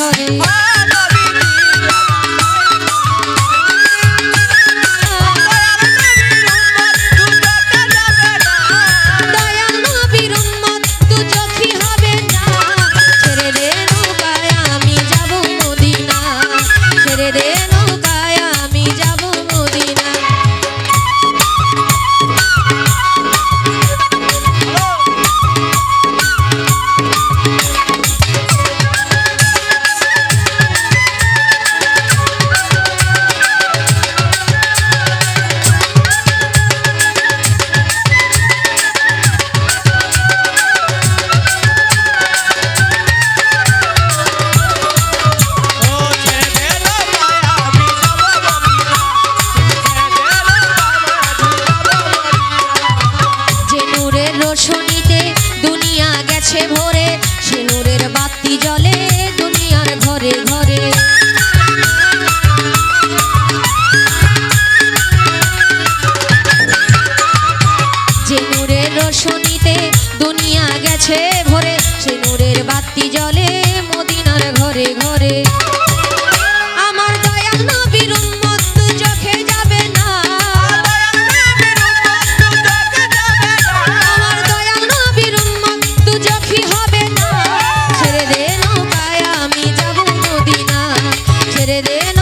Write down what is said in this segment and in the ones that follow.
Party. Whoa. বাতি জলে দুনিয়ার ঘরে ঘরে। যে নূরের রোশনীতে দুনিয়া গেছে ভরে, সে নূরের বাতি জলে মদিনার ঘরে ঘরে। cadena.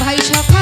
ভাই সখা